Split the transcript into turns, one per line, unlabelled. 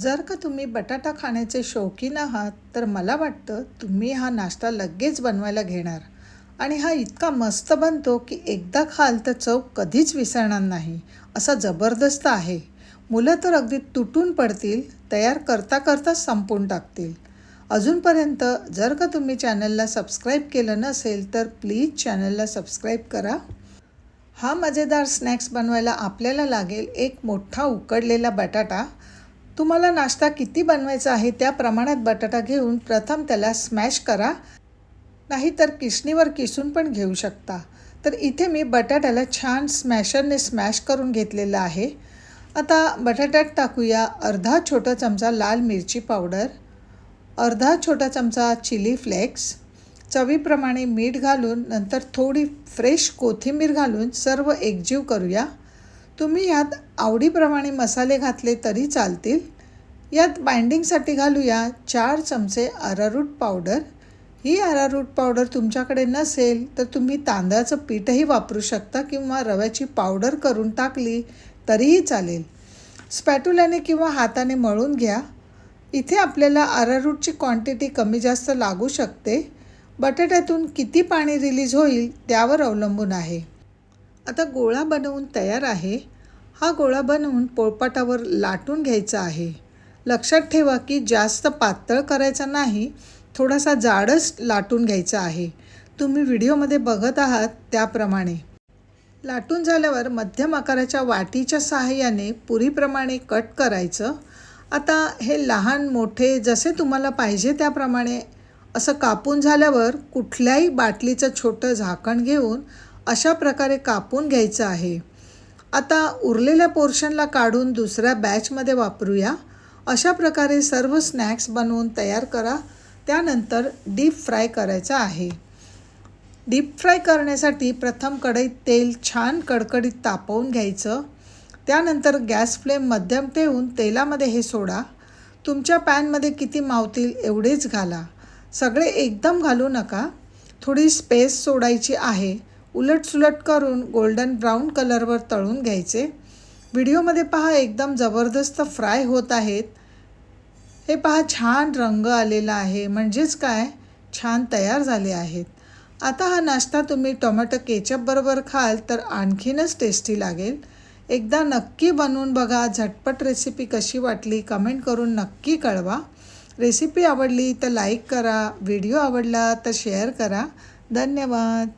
जर का तुम्ही बटाटा खाण्याचे शौकीन आहात तर मला वाटतं तुम्ही हा नाश्ता लगेच बनवायला घेणार. आणि हा इतका मस्त बनतो की एकदा खाल तर चव कधीच विसरणार नाही असा जबरदस्त आहे. मुलं तर अगदी तुटून पडतील तयार करता करताच संपून टाकतील. अजूनपर्यंत जर का तुम्ही चॅनलला सबस्क्राईब केलं नसेल तर प्लीज चॅनलला सबस्क्राईब करा. हा मजेदार स्नॅक्स बनवायला आपल्याला लागेल एक मोठा उकडलेला बटाटा. तुम्हाला नाश्ता किती बनवायचा आहे त्या प्रमाणात बटाटा घेऊन प्रथम त्याला स्मॅश करा. नाहीतर किसणीवर किसून पण घेऊ शकता. तर इथे मी बटाट्याला छान स्मॅशरने स्मॅश करून घेतलेलं आहे. आता बटाट्यात टाकूया अर्धा छोटा चमचा लाल मिरची पावडर अर्धा छोटा चमचा चिली फ्लेक्स चवीप्रमाणे मीठ घालून नंतर थोडी फ्रेश कोथिंबीर घालून सर्व एकजीव करूया. तुम्ही यात आवडीप्रमाणे मसाले घातले तरी चालतील. यात बाइंडिंगसाठी घालूया चार चमचे अरारूट पावडर ही अरारूट पावडर तुमच्याकडे नसेल तर तुम्ही तांदळाचं पीठही वापरू शकता किंवा रव्याची पावडर करून टाकली तरीही चालेल. स्पॅटुल्याने किंवा हाताने मळून घ्या. इथे आपल्याला अरारूटची क्वांटिटी कमी जास्त लागू शकते. बटाट्यातून किती पाणी रिलीज होईल त्यावर अवलंबून आहे. आता गोळा बनवून तयार आहे. हा गोळा बनवून पोळपाटावर लाटून घ्यायचा आहे. लक्षात ठेवा की जास्त पातळ करायचा नाही थोडासा जाडच लाटून घ्यायचा आहे. तुम्ही व्हिडिओमध्ये बघत आहात त्याप्रमाणे. लाटून झाल्यावर मध्यम आकाराच्या वाटीच्या सहाय्याने पुरीप्रमाणे कट करायचं. आता हे लहान मोठे जसे तुम्हाला पाहिजे त्याप्रमाणे असं कापून झाल्यावर कुठल्याही बाटलीचं छोटं झाकण घेऊन अशा प्रकारे कापून घ्यायचं आहे. आता उरलेल्या पोर्शनला काढून दुसऱ्या बॅचमध्ये वापरूया. अशा प्रकारे सर्व स्नॅक्स बनवून तयार करा. त्यानंतर डीप फ्राय करायचं आहे. डीप फ्राय करण्यासाठी प्रथम कढईत तेल छान कडकडीत तापवून घ्यायचं. त्यानंतर गॅस फ्लेम मध्यम ठेवून तेलामध्ये हे सोडा. तुमच्या पॅनमध्ये किती मावतील एवढेच घाला. सगळे एकदम घालू नका. थोडी स्पेस सोडायची आहे. उलटसुलट करून गोल्डन ब्राऊन कलरवर तळून घ्यायचे. व्हिडिओमध्ये पहा एकदम जबरदस्त फ्राय होत आहेत. हे पहा छान रंग आलेला आहे. म्हणजेच काय? छान तयार झाले आहेत. आता हा नाश्ता तुम्ही टोमॅटो केचपबरोबर खाल तर आणखीनच टेस्टी लागेल. एकदा नक्की बनवून बघा झटपट रेसिपी कशी वाटली कमेंट करून नक्की कळवा. रेसिपी आवडली तर लाईक करा व्हिडिओ आवडला तर शेअर करा. धन्यवाद.